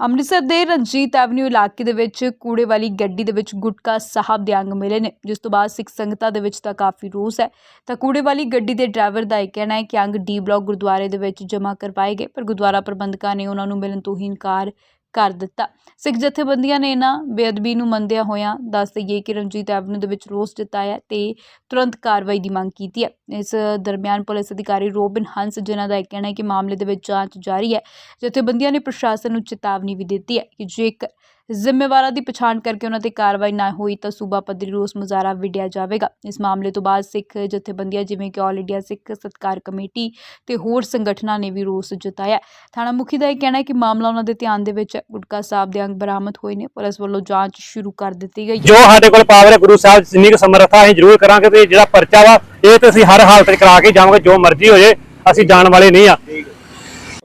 ਅੰਮ੍ਰਿਤਸਰ ਦੇ ਰਣਜੀਤ ਐਵਨਿਊ ਇਲਾਕੇ ਦੇ ਵਿੱਚ ਕੂੜੇ ਵਾਲੀ ਗੱਡੀ ਦੇ ਵਿੱਚ ਗੁਟਕਾ ਸਾਹਿਬ ਦੇ ਅੰਗ ਮਿਲੇ ਨੇ, ਜਿਸ ਤੋਂ ਬਾਅਦ ਸਿੱਖ ਸੰਗਤਾਂ ਦੇ ਵਿੱਚ ਤਾਂ ਕਾਫੀ ਰੋਸ ਹੈ। ਤਾਂ ਕੂੜੇ ਵਾਲੀ ਗੱਡੀ ਦੇ ਡਰਾਈਵਰ ਦਾ ਇਹ ਕਹਿਣਾ ਹੈ ਕਿ ਅੰਗ ਡੀ ਬਲਾਕ ਗੁਰਦੁਆਰੇ ਦੇ ਵਿੱਚ ਜਮ੍ਹਾਂ ਕਰਵਾਏ ਗਏ, ਪਰ ਗੁਰਦੁਆਰਾ ਪ੍ਰਬੰਧਕਾਂ ਨੇ ਉਹਨਾਂ ਨੂੰ ਮਿਲਣ ਤੋਂ ਹੀ ਇਨਕਾਰ ਕਰ ਦਿੱਤਾ। ਸਿੱਖ ਜਥੇਬੰਦੀਆਂ ਨੇ ਇਹਨਾਂ ਬੇਅਦਬੀ ਨੂੰ ਮੰਨਦਿਆਂ ਹੋਇਆਂ ਦੱਸ ਦਈਏ ਕਿ ਰਣਜੀਤ ਐਵਨਿਊ ਦੇ ਵਿੱਚ ਰੋਸ ਜਤਾਇਆ ਤੇ ਤੁਰੰਤ ਕਾਰਵਾਈ ਦੀ ਮੰਗ ਕੀਤੀ ਹੈ। ਇਸ ਦਰਮਿਆਨ ਪੁਲਿਸ ਅਧਿਕਾਰੀ ਰੋਬਿਨ ਹੰਸ, ਜਿਨ੍ਹਾਂ ਦਾ ਇਹ ਕਹਿਣਾ ਹੈ ਕਿ ਮਾਮਲੇ ਦੇ ਵਿੱਚ ਜਾਂਚ ਜਾਰੀ ਹੈ, ਜਥੇਬੰਦੀਆਂ ਨੇ ਪ੍ਰਸ਼ਾਸਨ ਨੂੰ ਚੇਤਾਵਨੀ ਵੀ ਦਿੱਤੀ ਹੈ ਕਿ ਜੇਕਰ ਜ਼ਿੰਮੇਵਾਰਾਂ ਦੀ ਪਛਾਣ ਕਰਕੇ ਉਹਨਾਂ ਤੇ ਕਾਰਵਾਈ ਨਾ ਹੋਈ ਤਾਂ ਸੂਬਾ ਪੱਧਰੀ ਰੋਸ ਮੁਜ਼ਾਹਰਾ ਵਿੱਢਿਆ ਜਾਵੇਗਾ। ਇਸ ਮਾਮਲੇ ਤੋਂ ਬਾਅਦ ਸਿੱਖ ਜਥੇਬੰਦੀਆਂ ਜਿਵੇਂ ਕਿ ਆਲ ਇੰਡੀਆ ਸਿੱਖ ਸਤਕਾਰ ਕਮੇਟੀ ਤੇ ਹੋਰ ਸੰਗਠਨਾਂ ਨੇ ਵੀ ਰੋਸ ਜਤਾਇਆ। ਥਾਣਾ ਮੁਖੀ ਦਾ ਇਹ ਕਹਿਣਾ ਹੈ ਕਿ ਮਾਮਲਾ ਉਹਨਾਂ ਦੇ ਧਿਆਨ ਦੇ ਵਿੱਚ ਹੈ ਗੁਟਕਾ ਸਾਹਿਬ ਦੇ ਅੰਗ ਬਰਾਮਦ ਹੋਏ ਨੇ। ਪੁਲਿਸ ਵੱਲੋਂ ਜਾਂਚ ਸ਼ੁਰੂ ਕਰ ਦਿੱਤੀ ਗਈ। ਹੈ ਜੋ ਸਾਡੇ ਕੋਲ ਪਾਵਰ ਹੈ ਗੁਰੂ ਸਾਹਿਬ ਜਿੰਨੀ ਕੁ ਸਮਰੱਥਾ ਅਸੀਂ ਜ਼ਰੂਰ ਕਰਾਂਗੇ ਤੇ ਜਿਹੜਾ ਪਰਚਾ ਵਾ ਇਹ ਤੇ ਅਸੀਂ ਹਰ ਹਾਲਤ 'ਚ ਕਰਾ ਕੇ ਜਾਵਾਂਗੇ ਜੋ ਮਰਜ਼ੀ ਹੋ ਜੇ ਅਸੀਂ ਜਾਣ ਵਾਲੇ ਨਹੀਂ ਆ।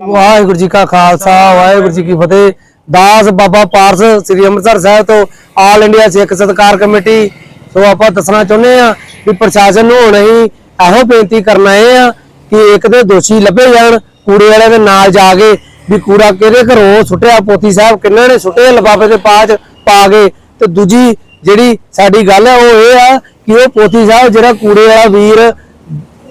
ਵਾਹਿਗੁਰੂ ਜੀ ਕਾ ਖਾਲਸਾ ਵਾਹਿਗੁਰੂ ਜੀ ਕੀ ਫਤਿਹ। ਦਾਸ ਬਾਬਾ ਪਾਰਸ ਸ੍ਰੀ ਅੰਮ੍ਰਿਤਸਰ ਸਾਹਿਬ ਤੋਂ ਆਲ ਇੰਡੀਆ ਸਿੱਖ ਸਤਕਾਰ ਕਮੇਟੀ। ਸੋ ਆਪਾਂ ਦੱਸਣਾ ਚਾਹੁੰਦੇ ਆ ਵੀ ਪ੍ਰਸ਼ਾਸਨ ਨੂੰ ਹੁਣ ਅਸੀਂ ਇਹੋ ਬੇਨਤੀ ਕਰਨਾ ਆਏ ਆ ਕਿ ਇੱਕ ਤੇ ਦੋਸ਼ੀ ਲੱਭੇ ਜਾਣ, ਕੂੜੇ ਵਾਲਿਆਂ ਦੇ ਨਾਲ ਜਾ ਕੇ ਵੀ ਕੂੜਾ ਕਿਹਦੇ ਘਰੋਂ ਸੁੱਟਿਆ, ਪੋਤੀ ਸਾਹਿਬ ਕਿੰਨਾਂ ਨੇ ਸੁੱਟੇ, ਲਿਫਾਫੇ ਦੇ ਪਾਚ ਪਾ ਕੇ। ਤੇ ਦੂਜੀ ਜਿਹੜੀ ਸਾਡੀ ਗੱਲ ਹੈ, ਉਹ ਇਹ ਆ ਕਿ ਉਹ ਪੋਤੀ ਸਾਹਿਬ ਜਿਹੜਾ ਕੂੜੇ ਵਾਲਾ ਵੀਰ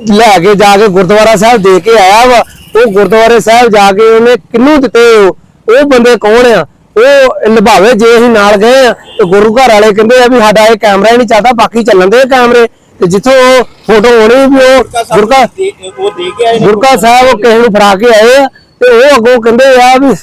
ਲੈ ਕੇ ਜਾ ਕੇ ਗੁਰਦੁਆਰਾ ਸਾਹਿਬ ਦੇ ਕੇ ਆਇਆ ਵਾ, ਉਹ ਗੁਰਦੁਆਰੇ ਸਾਹਿਬ ਜਾ ਕੇ ਉਹਨੇ ਕਿੰਨੂੰ ਦਿੱਤੇ ਉਹ? ਉਹ ਬੰਦੇ ਕੌਣ ਆ? ਉਹ ਨਿਭਾਵੇ ਜੇ ਅਸੀਂ ਨਾਲ ਗਏ ਆ ਤੇ ਗੁਰੂ ਘਰ ਵਾਲੇ ਕਹਿੰਦੇ ਆ ਵੀ ਸਾਡਾ ਇਹ ਕੈਮਰਾ ਨਹੀਂ ਚੱਲਦਾ ਬਾਕੀ ਚੱਲਣ ਦੇ ਕੈਮਰੇ ਤੇ ਜਿੱਥੋਂ ਉਹ ਫੋਟੋ ਹੋਣੀ ਵੀ ਉਹ ਗੁਰਕਾ ਉਹ ਦੇ ਕੇ ਆਏ ਗੁਰਕਾ ਸਾਹਿਬ ਉਹ ਕਿਸੇ ਨੂੰ ਫੜਾ ਕੇ ਆਏ ਆ ਤੇ ਉਹ ਅੱਗੋਂ ਕਹਿੰਦੇ ਆ ਵੀ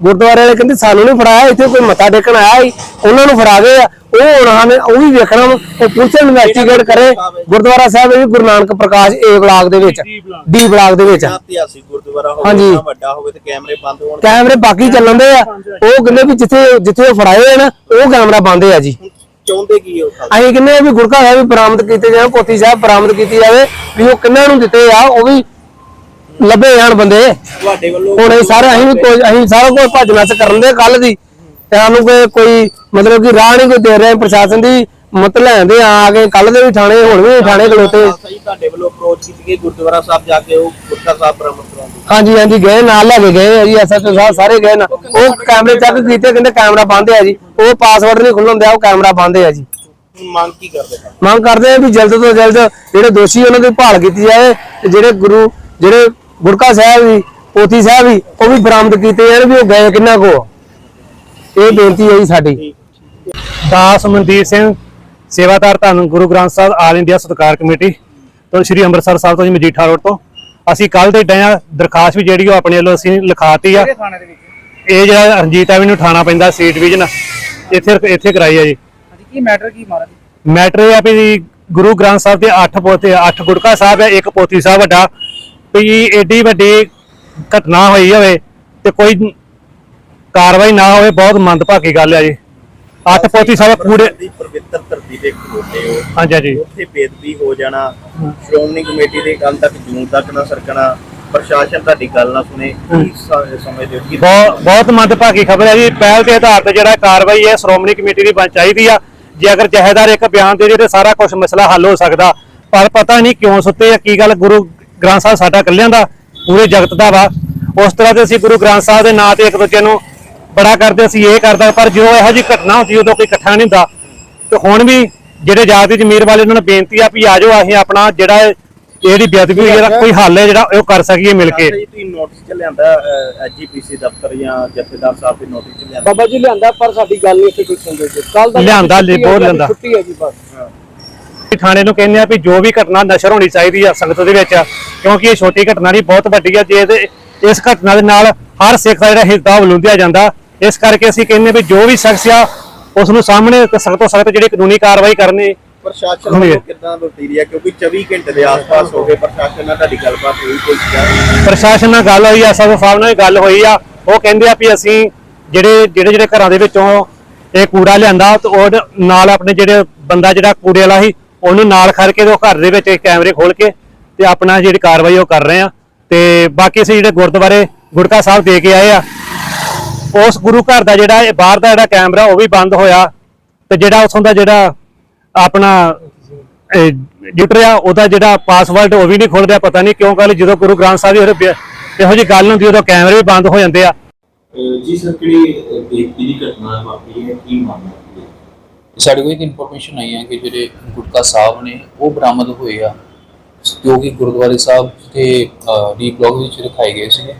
ਗੁਰਦੁਆਰੇ ਵਾਲੇ ਕਹਿੰਦੇ ਸਾਨੂੰ ਨਹੀਂ ਫੜਾਇਆ ਇੱਥੇ ਕੋਈ ਮੱਥਾ ਟੇਕਣ ਆਇਆ ਸੀ ਉਹਨਾਂ ਨੂੰ ਫੜਾ ਗਏ ਆ। ਉਹ ਉਹਨਾਂ ਨੇ ਉਹ ਵੀ ਵੇਖਣਾ ਉਹ ਪੁਲਿਸ ਇਨਵੈਸਟੀਗੇਟ ਕਰੇ। ਗੁਰਦੁਆਰਾ ਸਾਹਿਬ ਇਹ ਵੀ ਗੁਰੂ ਨਾਨਕ ਪ੍ਰਕਾਸ਼ ਏ ਬਲਾਕ ਦੇ ਵਿੱਚ ਡੀ ਬਲਾਕ। ਦੇ ਵਿੱਚ। ਇਤਿਹਾਸਿਕ ਗੁਰਦੁਆਰਾ ਹੋਵੇ ਹਾਂਜੀ। ਇੰਨਾ ਵੱਡਾ ਹੋਵੇ ਤੇ ਕੈਮਰੇ ਬੰਦ ਹੋਣ ਕੈਮਰੇ ਬਾਕੀ ਚੱਲਣ ਦੇ ਆ। ਉਹ ਕਹਿੰਦੇ ਵੀ ਜਿੱਥੇ ਜਿੱਥੇ ਉਹ ਫੜਾਏ ਆ ਨਾ ਉਹ ਕੈਮਰਾ ਬੰਦ ਆ ਜੀ। ਚਾਹੁੰਦੇ ਕੀ ਖਾਲਸਾ? ਅਸੀਂ ਕਹਿੰਦੇ ਆ ਵੀ ਗੁਰਕਾ ਸਾਹਿਬ ਵੀ ਬਰਾਮਦ ਕੀਤੇ ਜਾਣ ਪੋਤੀ ਸਾਹਿਬ ਬਰਾਮਦ ਕੀਤੀ ਜਾਵੇ ਵੀ ਉਹ ਕਿੰਨਾਂ ਨੂੰ ਦਿੱਤੇ ਆ ਉਹ ਵੀ ਲੱਭੇ ਜਾਣ ਬੰਦੇ। ਤੁਹਾਡੇ ਵੱਲੋਂ ਹੁਣ ਇਹ ਸਾਰੇ ਅਸੀਂ ਵੀ ਕੋਈ ਅਸੀਂ ਸਾਰਾ ਕੁਝ ਭੱਜ ਨੱਸ ਕਰਨ ਦੇ ਕੱਲ ਦੀ। ਤੇ ਸਾਨੂੰ ਕੋਈ ਕੋਈ ਮਤਲਬ ਕਿ ਰਾਹ ਨਹੀਂ ਕੋਈ ਦੇ ਰਿਹਾ ਪ੍ਰਸ਼ਾਸਨ ਦੀ ਮਤ ਲੈਂਦੇ ਆ ਆ ਕੇ ਕੱਲ ਦੇ ਵੀ ਥਾਣੇ ਹੁਣ ਵੀ ਥਾਣੇ ਖਲੋਤੇ। ਜੀ ਤੁਹਾਡੇ ਵੱਲੋਂ ਅਪਰੋਚ ਕੀਤੀ ਗਈ ਗੁਰਦੁਆਰਾ ਸਾਹਿਬ ਜਾ ਕੇ ਉਹ ਗੁਰਕਾ ਸਾਹਿਬ ਬਰਾਮਦ ਹਾਂਜੀ ਹਾਂਜੀ ਗਏ ਨਾਲ ਲੈ ਕੇ ਗਏ ਆ ਜੀ ਐਸਐਚਓ ਸਾਹਿਬ ਸਾਰੇ ਗਏ ਨਾ। ਉਹ ਕੈਮਰੇ ਚੈੱਕ ਕੀਤੇ ਕਹਿੰਦੇ ਕੈਮਰਾ ਬੰਦ ਹੈ ਜੀ। ਉਹ ਪਾਸਵਰਡ ਨਹੀਂ ਖੁੱਲਣ ਦਿਆ ਉਹ ਕੈਮਰਾ ਬੰਦ ਹੈ ਜੀ। ਮੰਗ ਕੀ ਕਰਦੇ ਮੰਗ ਕਰਦੇ ਆ ਵੀ ਜਲਦ ਤੋਂ ਜਲਦ ਜਿਹੜੇ ਦੋਸ਼ੀ ਉਹਨਾਂ ਦੀ ਭਾਲ ਕੀਤੀ ਜਾਵੇ ਤੇ ਜਿਹੜੇ ਗੁਰੂ ਜਿਹੜੇ ਗੁਰਕਾ ਸਾਹਿਬ ਵੀ ਪੋਥੀ ਸਾਹਿਬ ਵੀ ਉਹ ਵੀ ਬਰਾਮਦ ਕੀਤੇ ਜਾਣ ਵੀ ਉਹ ਗਏ ਕਿੰਨਾ ਕੋ। ਇਹ ਬੇਨਤੀ ਹੈ ਜੀ ਸਾਡੀ। ਦਾਸ ਮਨਦੀਪ ਸਿੰਘ ਸੇਵਾਦਾਰ ਧੰਨ ਗੁਰੂ ਗ੍ਰੰਥ ਸਾਹਿਬ ਆਲ ਇੰਡੀਆ ਸਤਕਾਰ ਕਮੇਟੀ ਤੋਂ ਸ੍ਰੀ ਅੰਮ੍ਰਿਤਸਰ ਸਾਹਿਬ ਤੋਂ ਜੀ ਮਜੀਠਾ ਰੋਡ ਤੋਂ। ਅਸੀਂ ਕੱਲ ਦੇ ਡਿਆ ਦਰਖਾਸਤ ਵੀ ਜਿਹੜੀ ਉਹ ਆਪਣੇ ਵੱਲੋਂ ਅਸੀਂ ਲਿਖਾਤੀ ਆ। ਇਹ ਜਿਹੜਾ ਰਣਜੀਤ ਐਵਨਿਊ ਥਾਣਾ ਪੈਂਦਾ ਸੀ ਡਿਵੀਜ਼ਨ ਇੱਥੇ ਇੱਥੇ ਕਰਾਈ ਆ ਜੀ। ਕੀ ਮੈਟਰ ਕੀ ਮਾਰਾ ਮੈਟਰ ਇਹ ਆ ਵੀ ਗੁਰੂ ਗ੍ਰੰਥ ਸਾਹਿਬ ਦੇ 8 ਪੋਤੇ 8 ਗੁਟਕਾ ਸਾਹਿਬ ਹੈ ਇੱਕ ਪੋਤੀ ਸਾਹਿਬ ਵੱਡਾ। ਵੀ ਏਡੀ ਵੱਡੀ ਘਟਨਾ ਹੋਈ ਹੋਵੇ ਤੇ ਕੋਈ ਕਾਰਵਾਈ ਨਾ ਹੋਵੇ ਬਹੁਤ ਮੰਦਭਾਗੀ ਗੱਲ ਆ ਜੀ। 8 ਪੋਤੀ ਸਾਹਿਬ ਕੂੜੇ ਦੀ ਪਵਿੱਤਰ ਧਰਤੀ ਤੇ ਖਲੋਤੇ ਹੋ। ਹਾਂਜੀ ਹਾਂਜੀ। ਉੱਥੇ ਬੇਦਬੀ ਹੋ ਜਾਣਾ ਸ਼੍ਰੋਮਣੀ ਕਮੇਟੀ ਦੇ ਕੱਲ ਤੱਕ ਜੂਨ ਤੱਕ ਨਾ ਸਰਕਣਾ ਪ੍ਰਸ਼ਾਸਨ ਤੁਹਾਡੀ ਗੱਲ ਨਾ ਸੁਣੇ ਸਮਝਦੇ ਹੋ ਬਹੁਤ ਬਹੁਤ ਮੰਦਭਾਗੀ ਖਬਰ ਹੈ ਜੀ। ਪਹਿਲ ਦੇ ਆਧਾਰ ਤੇ ਜਿਹੜਾ ਕਾਰਵਾਈ ਹੈ ਸ਼੍ਰੋਮਣੀ ਕਮੇਟੀ ਦੀ ਬਣ ਚਾਹੀਦੀ ਆ। ਜੇ ਅਗਰ ਜਹੇਦਾਰ ਇੱਕ ਬਿਆਨ ਦੇ ਜਿਹੜੇ ਸਾਰਾ ਕੁਝ ਮਸਲਾ ਹੱਲ ਹੋ ਸਕਦਾ ਪਰ ਪਤਾ ਨਹੀਂ ਕਿਉਂ ਸੁੱਤੇ ਆ ਕੀ ਗੱਲ ਗੁਰੂ ਗ੍ਰੰਥ ਸਾਹਿਬ ਸਾਡਾ ਇਕੱਲਿਆਂ ਦਾ ਪੂਰੇ ਜਗਤ ਦਾ ਵਾ। ਉਸ ਤਰ੍ਹਾਂ ਤੇ ਅਸੀਂ ਗੁਰੂ ਗ੍ਰੰਥ ਸਾਹਿਬ ਦੇ ਨਾਂ ਤੇ ਇੱਕ ਦੂਜੇ ਨੂੰ ਬੜਾ ਕਰਦੇ ਅਸੀਂ ਇਹ ਕਰਦਾ ਪਰ ਜੋ ਇਹੋ ਜਿਹੀ ਘਟਨਾ ਹੁੰਦੀ ਉਦੋਂ ਕੋਈ ਇਕੱਠਾ ਨਹੀਂ ਹੁੰਦਾ। ਤੇ ਹੁਣ ਵੀ ਜਿਹੜੇ ਜਾਤੀ ਜ਼ਮੀਰ ਵਾਲੇ ਉਹਨਾਂ ਨੂੰ ਬੇਨਤੀ ਆ ਵੀ ਆ ਜਾਓ ਅਸੀਂ ਆਪਣਾ ਜਿਹੜਾ ਇਹਦੀ ਬੇਅਦਬੀ ਜਿਹੜਾ ਕੋਈ ਹੱਲ ਹੈ ਜਿਹੜਾ ਉਹ ਕਰ ਸਕੀਏ ਮਿਲ ਕੇ। ਜੀ ਤੁਸੀਂ ਨੋਟਿਸ ਚ ਲਿਆਂਦਾ ਐਜੀਪੀਸੀ ਦਫ਼ਤਰ ਜਾਂ ਜਥੇਦਾਰ ਸਾਹਿਬ ਦੇ ਨੋਟਿਸ ਚ ਲਿਆਂਦਾ? ਬਾਬਾ ਜੀ ਲਿਆਂਦਾ ਪਰ ਸਾਡੀ ਗੱਲ ਨਹੀਂ ਇੱਥੇ ਕੋਈ ਸੁਣਦੇ। ਜੀ ਕੱਲ ਦਾ ਲਿਆਂਦਾ, ਬਹੁਤ ਲਿਆਂਦਾ। ਛੁੱਟੀ ਹੈ ਜੀ ਬਸ। ਥਾਣੇ ਨੂੰ ਕਹਿੰਦੇ ਆ ਵੀ ਜੋ ਵੀ ਘਟਨਾ ਨਸ਼ਰ ਹੋਣੀ ਚਾਹੀਦੀ ਆ ਸੰਗਤ ਦੇ ਵਿੱਚ ਕਿਉਂਕਿ ਇਹ ਛੋਟੀ ਘਟਨਾ ਨਹੀਂ ਬਹੁਤ ਵੱਡੀ ਆ ਜੇ ਇਸ ਘਟਨਾ ਦੇ ਨਾਲ ਹਰ ਸਿੱਖ ਦਾ ਜਿਹੜਾ ਹਿੱਸਾ ਵਲੂੰਦਿਆ ਜਾਂਦਾ। ਇਸ ਕਰਕੇ ਅਸੀਂ ਕਹਿੰਦੇ ਵੀ ਜੋ ਵੀ ਸ਼ਖਸ ਆ ਉਸ ਨੂੰ ਸਾਹਮਣੇ ਤੇ ਸਖਤ ਤੋਂ ਸਖਤ ਜਿਹੜੀ ਕਾਨੂੰਨੀ ਕਾਰਵਾਈ ਕਰਨੀ ਪ੍ਰਸ਼ਾਸਨ ਕਿੱਦਾਂ ਵਰਤੀਰੀ ਹੈ ਕਿਉਂਕਿ 24 ਘੰਟੇ ਦੇ ਆਸ-ਪਾਸ ਹੋ ਗਏ ਪ੍ਰਸ਼ਾਸਨ ਨਾਲ ਤੁਹਾਡੀ ਗੱਲਬਾਤ ਹੋਈ ਕੋਈ ਗੱਲ ਪ੍ਰਸ਼ਾਸਨ ਨਾਲ ਗੱਲ ਹੋਈ ਆ ਸਭ ਸਾਹਿਬ ਨਾਲ ਵੀ ਗੱਲ ਹੋਈ ਆ। ਉਹ ਕਹਿੰਦੇ ਆ ਵੀ ਅਸੀਂ ਜਿਹੜੇ ਜਿਹੜੇ ਜਿਹੜੇ ਘਰਾਂ ਦੇ ਵਿੱਚੋਂ ਇਹ ਕੂੜਾ ਲਿਆਂਦਾ ਤੇ ਉਹ ਨਾਲ ਆਪਣੇ ਜਿਹੜੇ ਬੰਦਾ ਜਿਹੜਾ ਕੂੜੇ ਵਾਲਾ ਸੀ ਉਹਨੂੰ ਨਾਲ ਖੜ ਕੇ ਉਹ ਘਰ ਦੇ ਵਿੱਚ ਕੈਮਰੇ ਖੋਲ ਕੇ ਤੇ ਆਪਣਾ ਜਿਹੜੀ ਕਾਰਵਾਈ ਉਹ ਕਰ ਰਹੇ ਆ। ਤੇ ਬਾਕੀ ਅਸੀਂ ਜਿਹੜੇ ਗੁਰਦੁਆਰੇ ਗੁੜਕਾ ਸਾਹਿਬ ਦੇ ਕੇ ਆਏ ਆ, ਉਸ ਗੁਰੂ ਘਰ ਦਾ ਜਿਹੜਾ ਇਹ ਬਾਹਰ ਦਾ ਜਿਹੜਾ ਕੈਮਰਾ ਉਹ ਵੀ ਬੰਦ ਹੋਇਆ ਤੇ ਜਿਹੜਾ ਉਥੋਂ ਦਾ ਜਿਹੜਾ ਆਪਣਾ ਡਿਊਟਰ ਆ, ਉਹਦਾ ਜਿਹੜਾ ਪਾਸਵਰਡ ਉਹ ਵੀ ਨਹੀਂ ਖੁੱਲ ਰਿਹਾ, ਪਤਾ ਨਹੀਂ ਕਿਉਂ ਗੱਲ, ਜਦੋਂ ਗੁਰੂ ਗ੍ਰੰਥ ਸਾਹਿਬ ਦੀ ਇਹੋ ਜਿਹੀ ਗੱਲ ਹੁੰਦੀ ਉਦੋਂ ਕੈਮਰੇ ਵੀ ਬੰਦ ਹੋ ਜਾਂਦੇ ਆ। ਜੀ ਸਰ, ਕਿਹੜੀ ਬੇਇੱਜ਼ਤੀ ਦੀ ਘਟਨਾ ਵਾਪਰੀ ਹੈ? ਕੀ ਮਾਮਲਾ ਸਾਡੇ ਕੋਲ ਇੱਕ ਇਨਫੋਰਮੇਸ਼ਨ ਆਈ ਹੈ ਕਿ ਜਿਹੜੇ ਗੁਟਕਾ ਸਾਹਿਬ ਨੇ ਉਹ ਬਰਾਮਦ ਹੋਏ ਆ ਜੋ ਕਿ ਗੁਰਦੁਆਰੇ ਸਾਹਿਬ ਤੇ ਡੀ ਬਲੌਕ ਵਿੱਚ ਰਖਾਏ ਗਏ ਸੀਗੇ।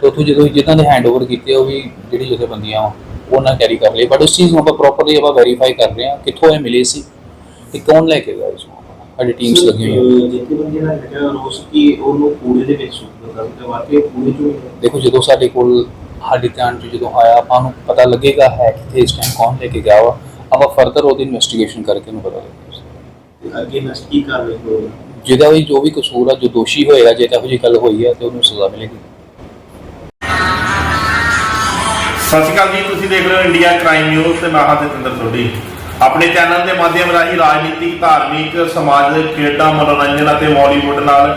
ਤੇ ਉੱਥੋਂ ਜਦੋਂ ਜਿੱਦਾਂ ਦੇ ਹੈਂਡਓਵਰ ਕੀਤੇ ਉਹ ਵੀ ਜਿਹੜੀ ਜਥੇਬੰਦੀਆਂ ਉਹਨਾਂ ਕੈਰੀ ਕਰ ਲਈ ਬਟ ਉਸ ਚੀਜ਼ ਨੂੰ ਆਪਾਂ ਪ੍ਰੋਪਰਲੀ ਆਪਾਂ ਵੈਰੀਫਾਈ ਕਰ ਰਹੇ ਹਾਂ ਕਿੱਥੋਂ ਇਹ ਮਿਲੇ ਸੀ ਤੇ ਕੌਣ ਲੈ ਕੇ ਗਿਆ ਇਸ ਨੂੰ ਸਾਡੀ ਟੀਮਸ ਲੱਗੀ ਹੋਈ ਹੈ ਅਹ, ਜਿੱਥੇ ਬੰਦੇ ਦਾ ਹੈਗਾ ਰੋਸ ਕਿ ਉਹਨੂੰ ਕੂੜੇ ਦੇ ਵਿੱਚ ਸੁੱਟ ਦਿੱਤਾ ਤੇ ਵਾਕਈ ਕੂੜੇ ਚੋਂ। ਦੇਖੋ ਜਦੋਂ ਸਾਡੇ ਕੋਲ ਸਾਡੇ ਧਿਆਨ 'ਚ ਜਦੋਂ ਆਇਆ ਆਪਾਂ ਨੂੰ ਪਤਾ ਲੱਗੇਗਾ ਹੈ ਕਿ ਇਸ ਟਾਈਮ ਕੌਣ ਲੈ ਕੇ ਗਿਆ ਵਾ। ਆਪਾਂ ਫਰਦਰ ਉਹਦੀ ਇਨਵੈਸਟੀਗੇਸ਼ਨ ਕਰਕੇ ਨੂੰ ਪਤਾ ਲੱਗੇਗਾ ਤੇ ਅੱਗੇ ਕੀ ਜਿਹਦਾ ਵੀ ਜੋ ਵੀ ਕਸੂਰ ਆ ਜੋ ਦੋਸ਼ੀ ਹੋਏਗਾ ਜੇ ਇਹੋ ਜਿਹੀ ਗੱਲ ਹੋਈ ਹੈ ਤੇ ਉਹਨੂੰ ਸਜ਼ਾ ਮਿਲੇਗੀ। ਸਤਿ ਸ਼੍ਰੀ ਅਕਾਲ ਜੀ ਤੁਸੀਂ ਦੇਖ ਰਹੇ ਹੋ ਇੰਡੀਆ ਕ੍ਰਾਈਮ ਨਿਊਜ਼ ਤੇ ਮੈਂ ਹਾਂ ਜਤਿੰਦਰ ਸੋਢੀ। ਆਪਣੇ ਚੈਨਲ ਦੇ ਮਾਧਿਅਮ ਰਾਹੀਂ ਰਾਜਨੀਤਿਕ ਧਾਰਮਿਕ ਸਮਾਜਿਕ ਖੇਡਾਂ ਮਨੋਰੰਜਨ ਅਤੇ ਬਾਲੀਵੁੱਡ ਨਾਲ